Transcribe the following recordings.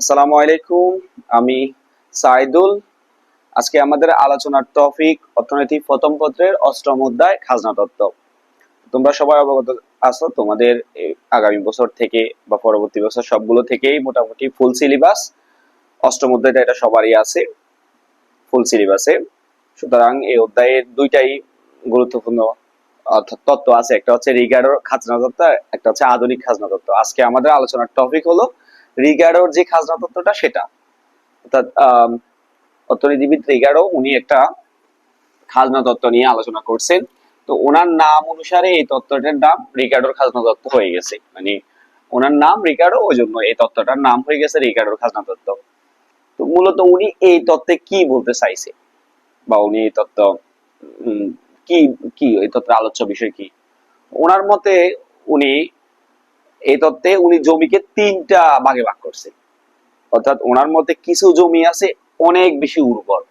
আসসালামু আলাইকুম, আমি সাইদুল। আজকে আমাদের আলোচনার টপিক অর্থনীতি প্রথম পত্রের অষ্টম অধ্যায়, খাজনা তত্ত্ব। তোমরা সবাই অবগত আছো, তোমাদের আগামী বছর থেকে বা পরবর্তী বছর সবগুলো থেকেই মোটামুটি ফুল সিলেবাস অষ্টম অধ্যায়টা এটা সবারই আছে ফুল সিলেবাসে সুতরাং এই অধ্যায়ের দুইটাই গুরুত্বপূর্ণ তত্ত্ব আছে। একটা হচ্ছে রিগার্ডর খাজনা তত্ত্ব একটা হচ্ছে আধুনিক খাজনা তত্ত্ব। আজকে আমাদের আলোচনার টপিক হলো রিগার্ডোর যে খাজনা তত্ত্বটা সেটা। অর্থাৎ অর্থনীতিবিদ রিগার্ডো উনি একটা খাজনা তত্ত্ব নিয়ে আলোচনা করছেন। তো ওনার নাম অনুসারে এই তত্ত্বটার নাম রিগার্ডোর খাজনা তত্ত্ব হয়ে গেছে। মানে ওনার নাম রিগার্ডো ওই জন্য এই তত্ত্বটার নাম হয়ে গেছে রিগার্ডোর খাজনা তত্ত্ব। তো মূলত উনি এই তত্ত্বে কি বলতে চাইছে? বা উনি এই তত্ত্ব কি কি, এই তত্ত্বের আলোচ্য বিষয় কি? ওনার মতে উনি এই তত্ত্বে উনি জমিকে তিনটা ভাগে ভাগ করছে অর্থাৎ ওনার মতে কিছু জমি আছে অনেক বেশি উর্বর,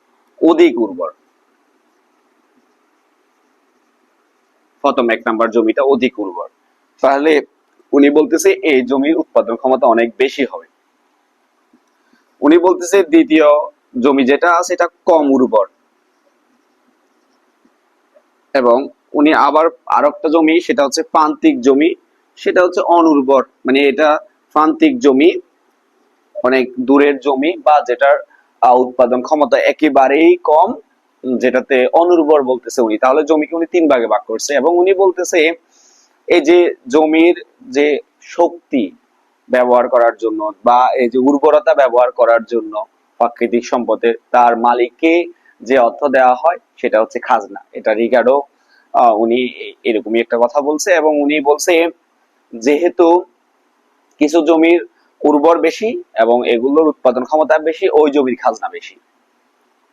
অধিক উর্বর। প্রথম এক নাম্বার জমিটা অধিক উর্বর। তাহলে উনি বলতেছে এই জমির উৎপাদন ক্ষমতা অনেক বেশি হবে। উনি বলতেছে দ্বিতীয় জমি যেটা আছে এটা কম উর্বর। এবং উনি আবার আর একটা জমি, সেটা হচ্ছে প্রান্তিক জমি সেটা হচ্ছে অনুর্বর। মানে এটা প্রান্তিক জমি অনেক দূরের জমি বা যেটার উৎপাদন ক্ষমতা একেবারেই কম যেটাতে অনুর্বর বলতেছে উনি। তাহলে জমিকে উনি তিন ভাগে ভাগ করছে এবং উনি বলতেছে এই যে জমির যে শক্তি ব্যবহার করার জন্য বা এই যে উর্বরতা ব্যবহার করার জন্য প্রাকৃতিক সম্পদের তার মালিককে যে অর্থ দেওয়া হয় সেটা হচ্ছে খাজনা। এটা রিগার্ডো আহ, উনি এরকমই একটা কথা বলছে এবং উনি বলছে যেহেতু কিছু জমির উর্বর বেশি এবং এগুলোর উৎপাদন ক্ষমতা বেশি, ওই জমির খাজনা বেশি।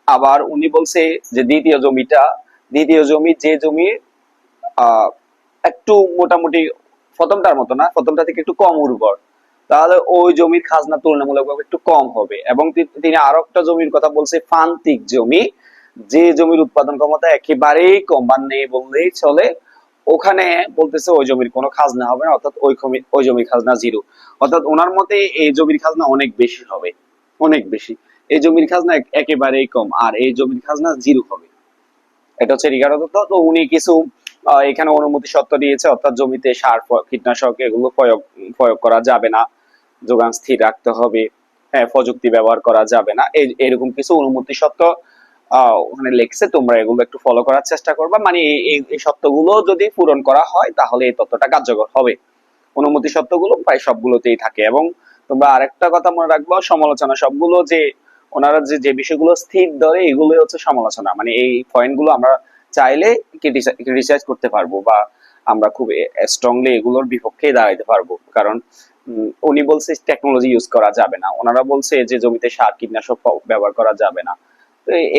আবার উনি বলছে যে দ্বিতীয় জমিটা, দ্বিতীয় জমি যে জমি একটু মোটামুটি প্রথমটার মতো না, প্রথমটা থেকে একটু কম উর্বর। তাহলে ওই জমির খাজনা তুলনামূলকভাবে একটু কম হবে। এবং তিনি আরও একটা জমির কথা বলছে, প্রান্তিক জমি। যে জমির উৎপাদন ক্ষমতা একেবারেই কম বা নেই বললেই চলে। ওখানে বলতেছে ওই জমির কোনো খাজনা হবে না অর্থাৎ ওই ওই জমির খাজনা জিরো। অর্থাৎ ওনার মতে এই জমির খাজনা অনেক বেশি হবে অনেক বেশি। এই জমির খাজনা একেবারেই কম আর এই জমির খাজনা জিরো হবে। এটা হচ্ছে রিগার্ড তত্ত্ব তো উনি কিছু এখানে অনুমতি সত্ত্ব দিয়েছে অর্থাৎ জমিতে সার কীটনাশক এগুলো প্রয়োগ প্রয়োগ করা যাবে না। যোগান স্থির রাখতে হবে। হ্যাঁ প্রযুক্তি ব্যবহার করা যাবে না। এরকম কিছু অনুমতি সত্ত্ব আহ, ওখানে লেখছে, তোমরা এগুলো একটু ফলো করার চেষ্টা করবা। মানে এই- সত্যগুলো যদি পূরণ করা হয়, তাহলে এই তত্ত্বটা কার্যকর হবে। অনুমতি সত্যগুলো প্রায় সবগুলোতেই থাকে। এবং তোমরা আরেকটা কথা মনে সমালোচনা সবগুলো যে, ওনারা যে বিষয়গুলো স্থির ধরে, এগুলোই হচ্ছে সমালোচনা। মানে এই আমরা চাইলে ক্রিটিসাইজ করতে পারব বা আমরা খুব স্ট্রংলি এগুলোর বিপক্ষে দাঁড়াইতে পারব। কারণ উনি বলছে টেকনোলজি ইউজ করা যাবে না। ওনারা বলছে যে, জমিতে সার, কীটনাশক ব্যবহার করা যাবে না।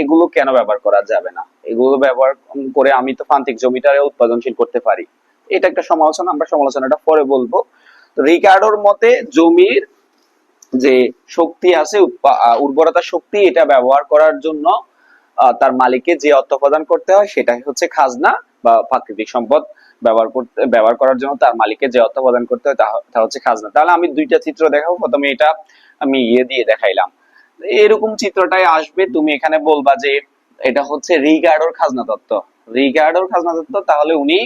এগুলো কেন ব্যবহার করা যাবে না? এগুলো ব্যবহার করে আমি তো প্রান্তিক জমিটারে উৎপাদনশীল করতে পারি। এটা একটা সমালোচনা, আমরা সমালোচনাটা পরে বলব। রিকার্ডোর মতে জমির যে শক্তি আছে উর্বরতা শক্তি, এটা ব্যবহার করার জন্য তার মালিককে যে অর্থ প্রদান করতে হয়, সেটাই হচ্ছে খাজনা বা প্রাকৃতিক সম্পদ ব্যবহার করতে, ব্যবহার করার জন্য তার মালিককে যে অর্থ প্রদান করতে হয় তা হচ্ছে খাজনা। তাহলে আমি দুইটা চিত্র দেখাবো। প্রথমে এটা আমি ইয়ে দিয়ে দেখাইলাম। এরকম চিত্রটাই আসবে, তুমি এখানে বলবা যে এটা হচ্ছে রিগার্ডোর খাজনা তত্ত্ব। রিগার্ডোর খাজনা তত্ত্ব, তাহলে উনি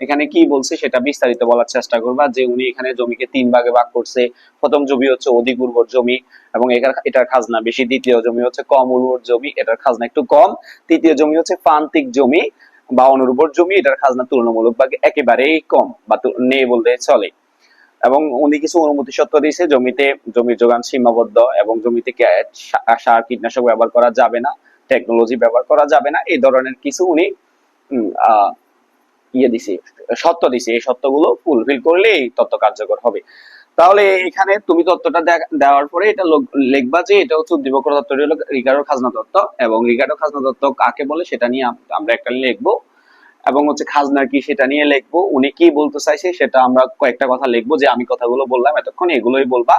এখানে কি বলছে সেটা বিস্তারিত বলার চেষ্টা করবা, যে উনি এখানে জমিকে তিন ভাগে ভাগ করছে। প্রথম জমি হচ্ছে অধিক উর্বর জমি এবং এটার খাজনা বেশি। দ্বিতীয় জমি হচ্ছে কম উর্বর জমি, এটার খাজনা একটু কম। তৃতীয় জমি হচ্ছে প্রান্তিক জমি বা অনুর্বর জমি, এটার খাজনা তুলনামূলক ভাবে একেবারেই কম বা নেই বললে চলে। এবং উনি কিছু অনুমতি সত্ত্ব দিয়েছে, জমিতে, জমির যোগান সীমাবদ্ধ এবং জমিতে সার, কীটনাশক ব্যবহার করা যাবে না টেকনোলজি ব্যবহার করা যাবে না, এই ধরনের কিছু উনি ইয়ে দিছে সত্য দিছে। এই সত্যগুলো ফুলফিল করলে এই তত্ত্ব কার্যকর হবে। তাহলে এখানে তুমি তত্ত্বটা দেওয়ার পরে এটা লিখবা যে এটা হচ্ছে উদ্দীপক তত্ত্বটি হলো রিকার্ডো খাজনা তত্ত্ব এবং রিকার্ডো খাজনা তত্ত্ব কাকে বলে সেটা নিয়ে আমরা একটা লিখব। এবং হচ্ছে খাজনা কি সেটা নিয়ে লিখব, উনি কি বলতে চাইছে সেটা আমরা কয়েকটা কথা লিখব, যে আমি কথাগুলো বললাম, এতক্ষণ এগুলোই বলবা।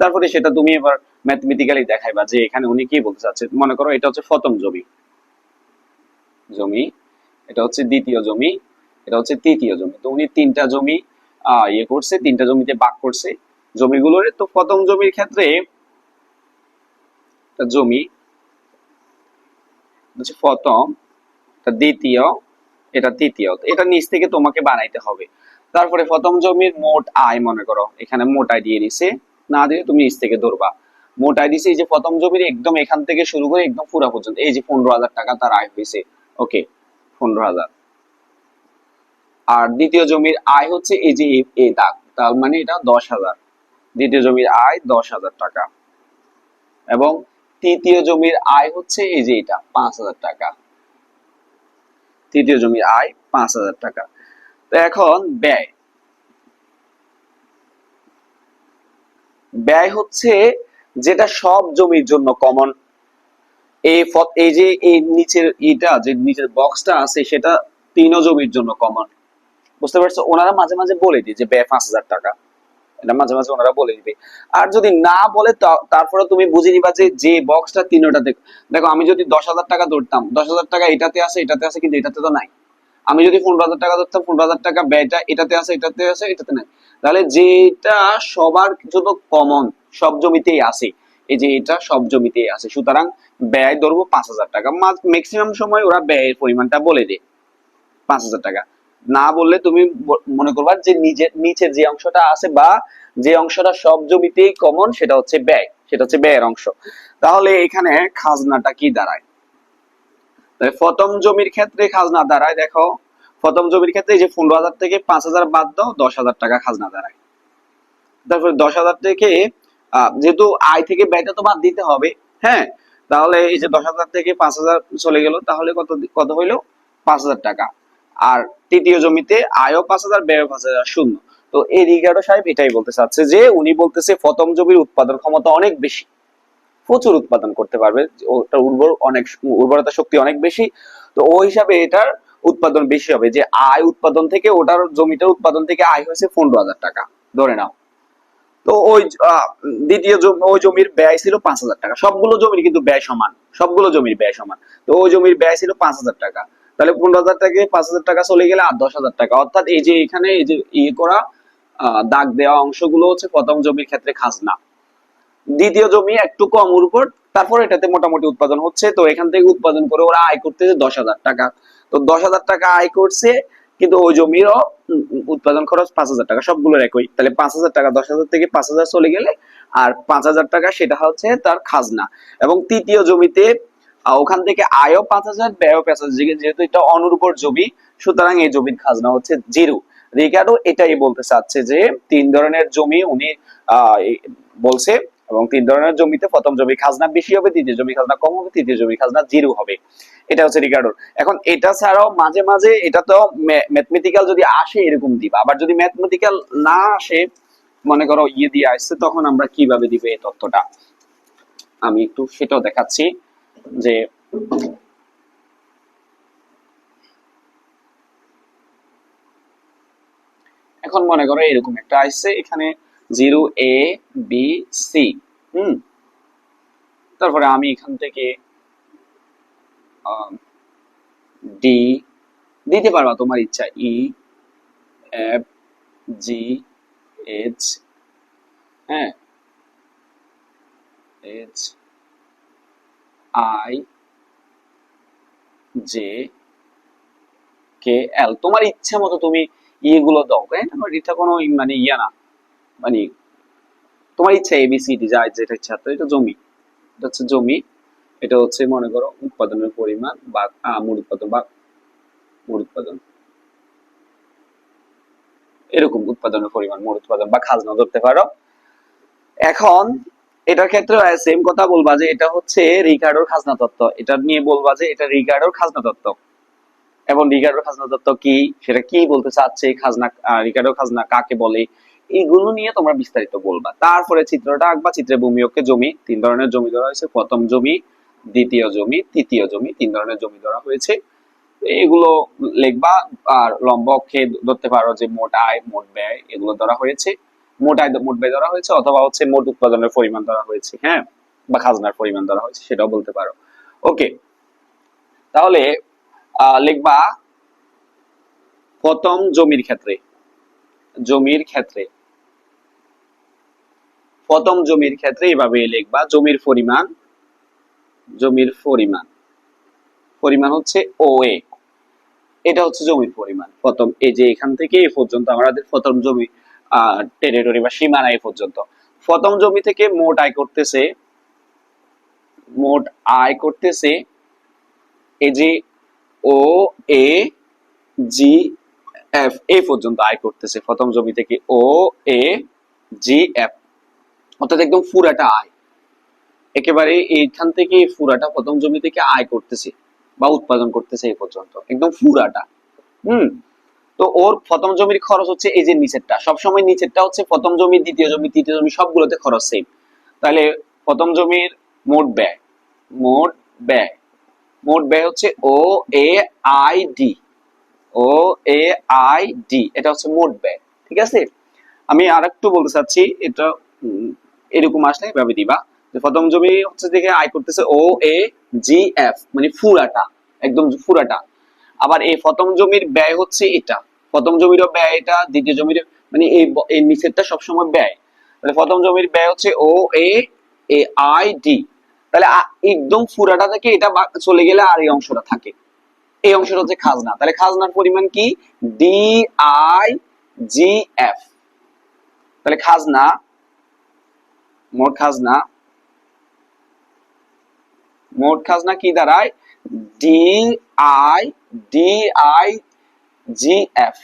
তারপরে সেটা তুমি এবার ম্যাথমেটিক্যালি দেখাইবা যে এখানে উনি কি বলতে চাচ্ছে। মনে করো এটা হচ্ছে প্রথম জমি। জমি, এটা হচ্ছে দ্বিতীয় জমি, এটা হচ্ছে তৃতীয় জমি। তো উনি তিনটা জমি ইয়ে করছে, তিনটা জমিতে ভাগ করছে। জমিগুলোর তো প্রথম জমির ক্ষেত্রে জমি হচ্ছে প্রথম দ্বিতীয় এটা তৃতীয় এটা নিচ থেকে তোমাকে বানাইতে হবে। তারপরে প্রথম জমির মোট আয় মনে করো, এখানে মোট আয় দিয়ে দিছে, না দিয়ে তুমি নিচ থেকে ধরবা। মোট আয় দিছে এই যে প্রথম জমির একদম এখান থেকে শুরু করে একদম পুরা পর্যন্ত, এই যে পনেরো হাজার টাকা তার আয় হয়েছে ওকে, পনেরো হাজার। আর দ্বিতীয় জমির আয় হচ্ছে এই যে এই দাগ, তার মানে এটা দশ হাজার। দ্বিতীয় জমির আয় দশ হাজার টাকা। এবং তৃতীয় জমির আয় হচ্ছে এই যে এটা, পাঁচ হাজার টাকা। তৃতীয় জমির আয় পাঁচ হাজার টাকা। তো এখন ব্যয়। ব্যয় হচ্ছে যেটা সব জমির জন্য কমন এই এই যে এই নিচের এটা যে নিচের বক্সটা আছে, সেটা তিনও জমির জন্য কমন বুঝতে পারছ? ওনারা মাঝে মাঝে বলে দিই যে ব্যয় পাঁচ হাজার টাকা। এটা মাঝে মাঝে ওনারা বলে দিবে। আর যদি না বলে তারপরে তুমি বুঝে নিবা যে যে বক্সটা তিনোটা দেখো। দেখো, আমি যদি দশ হাজার টাকা ধরতাম, দশ হাজার টাকা এটাতে আছে এটাতে আছে, কিন্তু এটাতে তো নাই। আমি যদি পনেরো হাজার টাকা ধরতাম পনেরো হাজার টাকা ব্যয়টা এটাতে আছে এটাতে আছে, এটাতে নাই। তাহলে যেটা সবার জন্য কমন সব জমিতেই আছে। এই যে এটা সব জমিতেই আছে। সুতরাং ব্যয় ধরবো পাঁচ হাজার টাকা। ম্যাক্সিমাম সময় ওরা ব্যয়ের পরিমাণটা বলে দেয়। পাঁচ হাজার টাকা। না বললে তুমি মনে করবা যে নিজের নিচে যে অংশটা আছে বা যে অংশটা সব জমিতেই কমন সেটা হচ্ছে ব্যয়, সেটা হচ্ছে ব্যয়ের অংশ। তাহলে এখানে খাজনাটা কি দাঁড়ায়? প্রথম জমির ক্ষেত্রে খাজনা দাঁড়ায়, দেখো। প্রথম জমির ক্ষেত্রে যে পনেরো হাজার থেকে পাঁচ হাজার বাদ দাও, দশ হাজার টাকা খাজনা দাঁড়ায়। তারপরে দশ হাজার থেকে যেহেতু আয় থেকে ব্যয়টা তো বাদ দিতে হবে হ্যাঁ? তাহলে এই যে দশ হাজার থেকে পাঁচ হাজার চলে গেল, তাহলে কত কত হইল? পাঁচ হাজার টাকা। আর তৃতীয় জমিতে আয়ও পাঁচ হাজার ব্যয় পাঁচ হাজার, শূন্য। তো এই রিগার্ডো সাহেব এটাই বলতে চাচ্ছে যে, উনি বলতেছে প্রথম জমির উৎপাদন ক্ষমতা অনেক বেশি। প্রচুর উৎপাদন করতে পারবে, ওটার উর্বর অনেক, উর্বরতা শক্তি অনেক বেশি। তো ওই হিসাবে এটার উৎপাদন বেশি হবে যে, আয় উৎপাদন থেকে ওটার জমিটার উৎপাদন থেকে আয় হয়েছে পনেরো হাজার টাকা, ধরে নাও। তো ওই দ্বিতীয় ওই জমির ব্যয় ছিল পাঁচ হাজার টাকা। সবগুলো জমির কিন্তু ব্যয় সমান, সবগুলো জমির ব্যয় সমান। তো ওই জমির ব্যয় ছিল পাঁচ হাজার টাকা। তাহলে পনেরো হাজার থেকে পাঁচ হাজার টাকা চলে গেলে আর দশ হাজার টাকা। অর্থাৎ এই যে এখানে এই যে ইয়ে করা দাগ দেওয়া অংশগুলো হচ্ছে প্রথম জমির ক্ষেত্রে খাজনা। দ্বিতীয় জমি একটু কম উর্বর তারপর এটাতে মোটামুটি উৎপাদন হচ্ছে। তো এখান থেকে উৎপাদন করে ওরা আয় করতেছে দশ হাজার টাকা। তো দশ হাজার টাকা আয় করছে, কিন্তু ওই জমিরও উৎপাদন খরচ পাঁচ হাজার টাকা, সবগুলোর একই। তাহলে পাঁচ হাজার টাকা দশ হাজার থেকে পাঁচ হাজার চলে গেলে, আর পাঁচ হাজার টাকা সেটা হচ্ছে তার খাজনা। এবং তৃতীয় জমিতে ওখান থেকে আয়ও পাঁচ হাজার, ব্যয়ও পাঁচ হাজার। যেহেতু এটা অনুর্বর জমি, সুতরাং এই জমির খাজনা হচ্ছে জিরো। রিকার্ডো এটাই বলতে চাচ্ছে যে, তিন ধরনের জমি উনি বলছে, এবং তিন ধরনের জমিতে প্রথম জমি খাজনা বেশি হবে, দ্বিতীয় জমি খাজনা কম হবে, তৃতীয় জমি খাজনা জিরো হবে। এটা হচ্ছে রিকার্ডোর এখন এটা ছাড়াও মাঝে মাঝে এটা তো ম্যাথমেটিক্যাল যদি আসে এরকম দিবা, আবার যদি ম্যাথমেটিক্যাল না আসে, মনে করো ইয়ে দিয়ে আসছে, তখন আমরা কীভাবে দিব এই তথ্যটা? আমি একটু সেটাও দেখাচ্ছি। যে এখন মনে করো এরকম একটা আসছে, এখানে জিরো এ, বি, সি, হুম? তারপরে আমি এখান থেকে ডি, দিতে পারবা তোমার ইচ্ছা, ই, এফ, জি, এইচ হ্যাঁ আই জে কে এল। তোমার ইচ্ছা মতো তুমি ইয়েগুলো দাও হ্যাঁ? এটা কোনো মানে ইয়া না। মানে তোমার ইচ্ছা এবিসিডি যা যেটা ইচ্ছা এটা জমি। এটা হচ্ছে জমি। এটা হচ্ছে মনে করো উৎপাদনের পরিমাণ বা আহ, মোট উৎপাদন বা মোট উৎপাদন। এরকম উৎপাদনের পরিমাণ মোট উৎপাদন বা খাজনা ধরতে পারো। এখন এটার ক্ষেত্রে সেম কথা বলবা যে এটা হচ্ছে রিকার্ডোর খাজনা তত্ত্ব। এটা নিয়ে বলবা যে এটা রিকার্ডোর খাজনা তত্ত্ব। এবং রিকার্ডোর খাজনা তত্ত্ব কি? সেটা কি বলতে চাচ্ছে? খাজনা রিকার্ডোর খাজনা কাকে বলে? এইগুলো নিয়ে তোমরা বিস্তারিত বলবা। তারপরে চিত্রটা আঁকবা, চিত্রে ভূমি অক্ষে জমি, তিন ধরনের জমি ধরা হয়েছে। প্রথম জমি, দ্বিতীয় জমি, তৃতীয় জমি, তিন ধরনের জমি ধরা হয়েছে। এগুলো লিখবা আর লম্ব অক্ষে ধরতে পারো যে মোট আয়, মোট ব্যয় এগুলো ধরা হয়েছে। মোট আয় মোট ব্যয় ধরা হয়েছে অথবা হচ্ছে মোট উৎপাদনের পরিমাণ ধরা হয়েছে হ্যাঁ? বা খাজনার পরিমাণ ধরা হয়েছে, সেটাও বলতে পারো। ওকে। তাহলে লিখবা, প্রথম জমির ক্ষেত্রে জমির ক্ষেত্রে, প্রথম জমির ক্ষেত্রে এভাবে লিখবা, জমির পরিমাণ জমির পরিমাণ। পরিমাণ হচ্ছে ও এ এটা হচ্ছে জমির পরিমাণ। প্রথম, এই যে এখান থেকে এই পর্যন্ত আমাদের প্রথম জমি টেরিটরি বা সীমানা এই পর্যন্ত। প্রথম জমি থেকে মোট আয় করতেছে, মোট আয় করতেছে এই যে ও এ জি এফ এই পর্যন্ত আয় করতেছে। প্রথম জমি থেকে ও এ জি এফ অর্থাৎ একদম পুরাটা আয়। একেবারে এইখান থেকে পুরাটা প্রথম জমি থেকে আয় করতেছে বা উৎপাদন করতেছে এই পর্যন্ত। একদম পুরাটা। হুম? তো ওর প্রথম জমির খরচ হচ্ছে এই যে নিচেরটা। সবসময় নিচেরটা হচ্ছে প্রথম জমি, দ্বিতীয় জমি, তৃতীয় জমি, সবগুলোতে খরচ সেম তাহলে প্রথম জমির মোট ব্যয় মোট ব্যয় মোট ব্যয় হচ্ছে O A I D O A I D এটা হচ্ছে মোট ব্যয়, ঠিক আছে? আমি আর একটু বলতে চাচ্ছি, এটা এরকম আসলে এভাবে দিবা যে প্রথম জমি হচ্ছে দেখে আয় করতেছে ও এ জি এফ মানে ফুরাটা, একদম ফুরাটা। আবার এই প্রথম জমির ব্যয় হচ্ছে এটা। প্রথম জমিরও ব্যয় এটা, দ্বিতীয় জমির মানে এই এই নিচেরটা সবসময় ব্যয়। তাহলে প্রথম জমির ব্যয় হচ্ছে O A A I D তাহলে একদম ফুরাটা থেকে এটা চলে গেলে আর এই অংশটা থাকে। এই অংশটা হচ্ছে খাজনা। তাহলে খাজনার পরিমাণ কি? ডি আই জি এফ তাহলে খাজনা, মোট খাজনা মোট খাজনা কি দাঁড়ায়? D I D I G F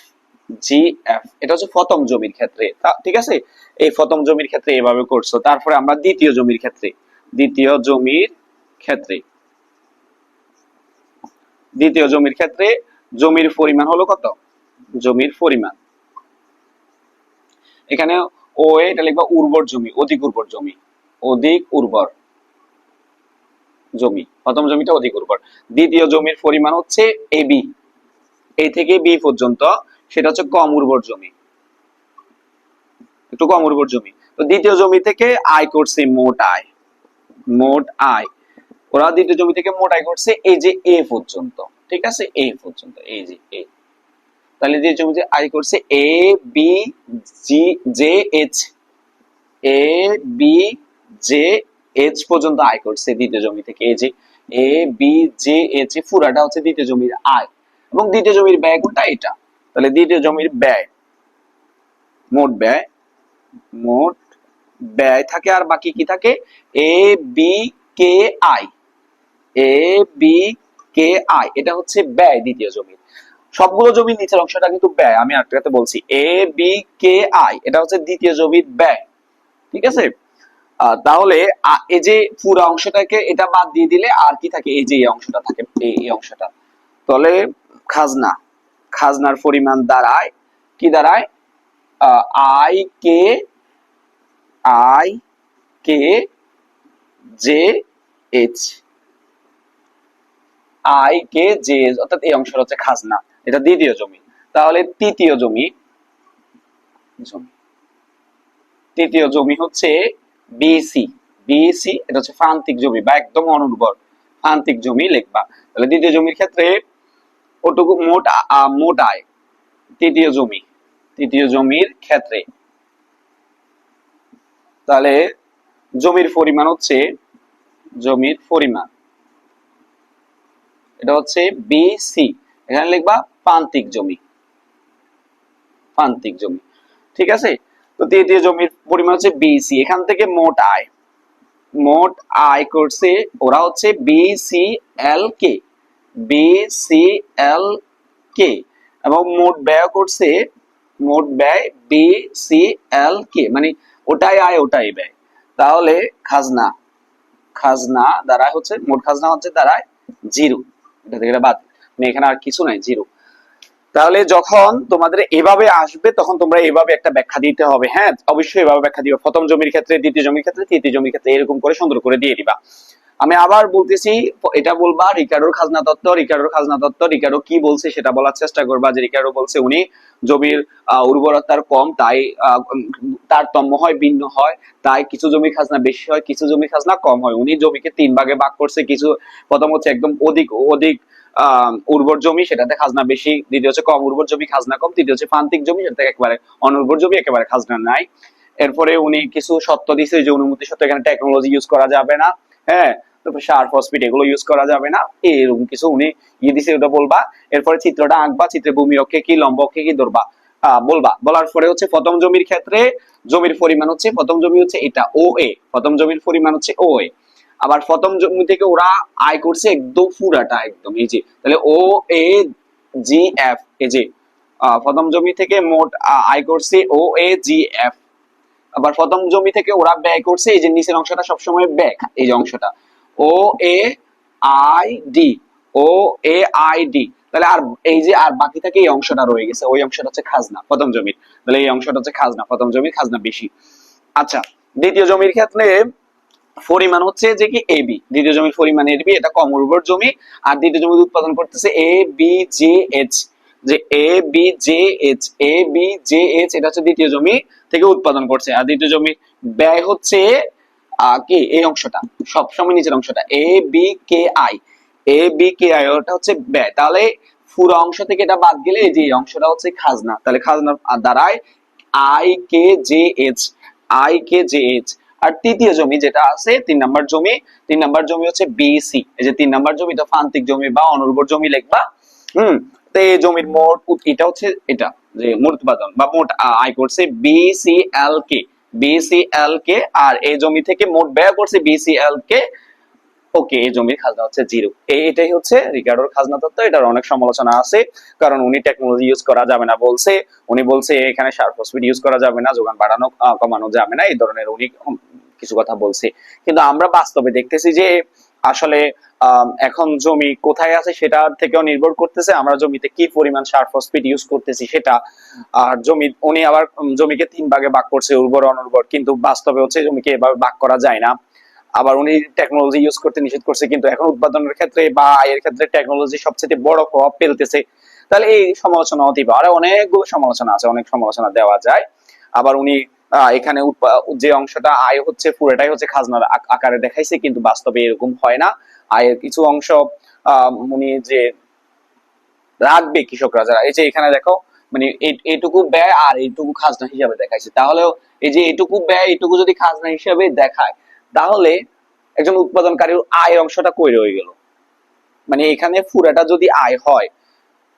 G F এটা হচ্ছে প্রথম জমির ক্ষেত্রে। ঠিক আছে? এই প্রথম জমির ক্ষেত্রে এভাবে করছ। তারপরে আমরা দ্বিতীয় জমির ক্ষেত্রে। দ্বিতীয় জমির ক্ষেত্রে। দ্বিতীয় জমির ক্ষেত্রে জমির পরিমাণ হলো কত? জমির পরিমাণ। এখানে ও এটা লিখবা উর্বর জমি, অধিক উর্বর জমি। অধিক উর্বর। জমি, প্রথম জমিটা অধিক উর্বর। দ্বিতীয় জমির পরিমাণ হচ্ছে এ বি এ থেকে বি পর্যন্ত সেটা হচ্ছে কম উর্বর জমি। একটু কম উর্বর জমি। তো দ্বিতীয় জমি থেকে আয় করছে মোট আয় মোট আয় ওরা দ্বিতীয় জমি থেকে মোট আয় করছে এই যে এ পর্যন্ত। ঠিক আছে? এ পর্যন্ত। এই যে এ তাহলে দ্বিতীয় জমিতে আয় করছে A B G J H A B J H পর্যন্ত আয় করছে দ্বিতীয় জমি থেকে, এই যে এ বি জে এইচ পুরাটা হচ্ছে দ্বিতীয় জমির আয়। এবং দ্বিতীয় জমির ব্যয় কোনটা? এটা। তাহলে দ্বিতীয় জমির ব্যয়। মোট ব্যয় মোট ব্যয় থাকে আর বাকি কি থাকে? A B K I A B K I এটা হচ্ছে ব্যয় দ্বিতীয় জমির সবগুলো জমির নিচের অংশটা কিন্তু ব্যয়। আমি আরেকটাতে বলছি। এ বি কে আই এটা হচ্ছে দ্বিতীয় জমির ব্যয়। ঠিক আছে? তাহলে এই যে পুরো অংশটাকে এটা বাদ দিয়ে দিলে আর কি থাকে? এই যে এই অংশটা থাকে, এই অংশটা। তাহলে খাজনা, খাজনার পরিমাণ দাঁড়ায়, কি দাঁড়ায়? I K I K J H. I K J অর্থাৎ এই অংশটা হচ্ছে খাজনা। এটা দ্বিতীয় জমি। তাহলে তৃতীয় জমি জমি, তৃতীয় জমি হচ্ছে বিসি বিসি এটা হচ্ছে প্রান্তিক জমি বা একদম অনুর্বর প্রান্তিক জমি লিখবা। তাহলে দ্বিতীয় জমির ক্ষেত্রে ওটুকু মোট মোট আয় তৃতীয় জমি, তৃতীয় জমির ক্ষেত্রে। তাহলে জমির পরিমাণ হচ্ছে, জমির পরিমাণ। এটা হচ্ছে বিসি এখানে লিখবা প্রান্তিক জমি। প্রান্তিক জমি। ঠিক আছে? তো তৃতীয় জমির পরিমাণ হচ্ছে বিসি এখান থেকে মোট আয়। মোট আয় করছে ওরা হচ্ছে বিসিএল কে বিসিএল কে এবং মোট ব্যয় করছে, মোট ব্যয় বিসিএল কে মানে ওটাই আয়, ওটাই ব্যয়। তাহলে খাজনা খাজনা দ্বারা হচ্ছে, মোট খাজনা হচ্ছে দাঁড়ায় জিরো। এটা থেকে বাদ। মানে এখানে আর কিছু নাই, জিরো। তাহলে যখন তোমাদের এভাবে আসবে, তখন তোমরা এভাবে একটা ব্যাখ্যা দিতে হবে। হ্যাঁ অবশ্যই এভাবে ব্যাখ্যা দিবে প্রথম জমির ক্ষেত্রে, দ্বিতীয় জমির ক্ষেত্রে, তৃতীয় জমির ক্ষেত্রে এরকম করে সুন্দর করে দিয়ে দিবা। আমি আবার বলতেছি, এটা বলবা রিকার্ডোর খাজনা তত্ত্ব রিকার্ডোর খাজনা তত্ত্ব রিকার্ডো কি বলছে সেটা বলার চেষ্টা করবা যে রিকার্ডো বলছে উনি জমির উর্বরতার কম, তাই তারতম্য হয়, ভিন্ন হয়, তাই কিছু জমি খাজনা বেশি হয়, কিছু জমি খাজনা কম হয়। উনি জমিকে তিন ভাগে ভাগ করছে, কিছু, প্রথম হচ্ছে একদম অধিক অধিক আহ উর্বর জমি, সেটাতে খাজনা বেশি, দ্বিতীয় হচ্ছে কম উর্বর জমি, খাজনা কম, তৃতীয় হচ্ছে প্রান্তিক জমি, সেটাতে একেবারে অনুর্বর জমি, একেবারে খাজনা নাই। এরপরে উনি কিছু সত্য দিছে যে অনুমতি সত্ত্বে এখানে টেকনোলজি ইউজ করা যাবে না হ্যাঁ? সার ফসফেট এগুলো ইউজ করা যাবে না। এরকম কিছু উনি ইয়ে দিছে, ওটা বলবা। এরপরে চিত্রটা আঁকবা, চিত্রে ভূমি অক্ষে কি, লম্ব অক্ষে কি, ধরবা। বলবা। বলার পরে হচ্ছে প্রথম জমির ক্ষেত্রে জমির পরিমাণ হচ্ছে, প্রথম জমি হচ্ছে এটা ও এ প্রথম জমির পরিমাণ হচ্ছে ও এ আবার প্রথম জমি থেকে ওরা আয় করছে একদম পুরাটা একদম, এই যে, তাহলে ও এ জি এফ এই যে প্রথম জমি থেকে মোট আয় করছে ও এ জি এফ আবার প্রথম জমি থেকে ওরা ব্যয় করছে, এই যে নিচের অংশটা সবসময় ব্যয় এই যে অংশটা O A I D O A I D তাহলে আর এই যে আর বাকি থাকে এই অংশটা রয়ে গেছে, ওই অংশটা হচ্ছে খাজনা, প্রথম জমির, তাহলে এই অংশটা হচ্ছে খাজনা, প্রথম জমির খাজনা বেশি। আচ্ছা দ্বিতীয় জমির ক্ষেত্রে পরিমাণ হচ্ছে যে কি এবি দ্বিতীয় জমির পরিমাণ এবি এটা কম উর্বর জমি। আর দ্বিতীয় জমি উৎপাদন করতেছে এ বি জে এইচ যে A B J H A B J H এটা হচ্ছে দ্বিতীয় জমি থেকে উৎপাদন করছে। আর দ্বিতীয় জমি ব্যয় হচ্ছে কি? এই অংশটা। সব সময় নিচের অংশটা। A B K I A B K I ওটা হচ্ছে ব্যয়। তাহলে পুরো অংশ থেকে এটা বাদ গেলে এই যে অংশটা হচ্ছে খাজনা। তাহলে খাজনা দ্বারায় I K J H I K J H আর তৃতীয় জমি যেটা আছে, তিন নাম্বার জমি, তিন নাম্বার জমি হচ্ছে বিসি এই যে তিন নাম্বার জমিটা প্রান্তিক জমি বা অনুর্বর জমি লিখবা। হুম, তো এই জমির মোট এটা হচ্ছে এটা, যে মোট উৎপাদন বা মোট আয় করছে বিসিএল কে বিসিএল কে আর এই জমি থেকে মোট ব্যয় করছে বিসিএল কে ওকে, এই জমির খাজনা হচ্ছে জিরো। এটাই হচ্ছে রিকার্ডোর খাজনা তত্ত্ব, এটার অনেক সমালোচনা আছে, কারণ উনি টেকনোলজি ইউজ করা যাবে না বলছে, উনি বলছে এখানে ইউজ করা যাবে না, যোগান বাড়ানো কমানো যাবে না, এই ধরনের উনি কিছু কথা বলছে। কিন্তু আমরা বাস্তবে দেখতেছি যে আসলে এখন জমি কোথায় আছে সেটা থেকেও নির্ভর করতেছে, আমরা জমিতে কি পরিমাণ সার ফসফেট ইউজ করতেছি সেটা, আর জমি, উনি আবার জমিকে তিন ভাগে ভাগ করছে, উর্বর, অনুর্বর, কিন্তু বাস্তবে হচ্ছে জমিকে এভাবে ভাগ করা যায় না। আবার উনি টেকনোলজি ইউজ করতে নিষেধ করছে, কিন্তু এখন উৎপাদনের ক্ষেত্রে বা আয়ের ক্ষেত্রে টেকনোলজি সবচেয়ে বড় প্রভাব ফেলতেছে। তাহলে এই সমালোচনা পারে আরও অনেকগুলো সমালোচনা আছে, অনেক সমালোচনা দেওয়া যায়। আবার উনি এখানে যে অংশটা আয় হচ্ছে, পুরোটাই হচ্ছে খাজনার আকারে দেখাইছে, কিন্তু বাস্তবে এরকম হয় না। আয়ের কিছু অংশ উনি যে রাখবে কৃষকরা যারা, এই যে এখানে দেখো মানে এই- এইটুকু ব্যয় আর এইটুকু খাজনা হিসাবে দেখাইছে। তাহলেও এই যে এইটুকু ব্যয় এইটুকু যদি খাজনা হিসাবে দেখায় তাহলে একজন উৎপাদনকারীর আয় অংশটা কই রয়ে গেল? মানে এখানে পুরাটা যদি আয় হয়,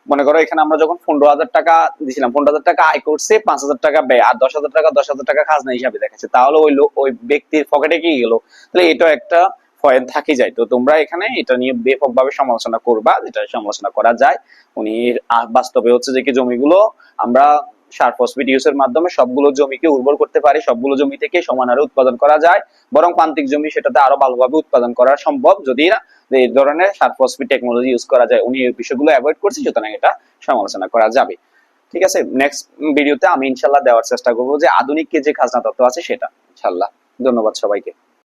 মনে করো এখানে আমরা যখন পনেরো হাজার টাকা দিছিলাম, পনেরো হাজার টাকা আয় করছে, পাঁচ হাজার টাকা ব্যয়, আর দশ হাজার টাকা, দশ হাজার টাকা খাজনা হিসাবে দেখাচ্ছে, তাহলে ওই লোক ওই ব্যক্তির পকেটে কি গেল? তাহলে এটা একটা পয়েন্ট থাকি যায়। তো তোমরা এখানে এটা নিয়ে ব্যাপক ভাবে সমালোচনা করবা, যেটা সমালোচনা করা যায়। উনি বাস্তবে হচ্ছে যে কি জমিগুলো আমরা সার ফসফেট ইউজের মাধ্যমে সবগুলো জমিকে উর্বর করতে পারি, সবগুলো জমি থেকে সমান হারে উৎপাদন করা যায়। বরং প্রান্তিক জমি সেটাতে আরও ভালোভাবে উৎপাদন করা সম্ভব যদি না এই ধরনের সার ফসফেট টেকনোলজি ইউজ করা যায়। উনি এই বিষয়গুলো অ্যাভয়েড করছে, সুতরাং এটা সমালোচনা করা যাবে। ঠিক আছে নেক্সট ভিডিওতে আমি ইনশাল্লাহ দেওয়ার চেষ্টা করব যে আধুনিক যে খাজনা তত্ত্ব আছে সেটা ইনশাল্লাহ ধন্যবাদ সবাইকে।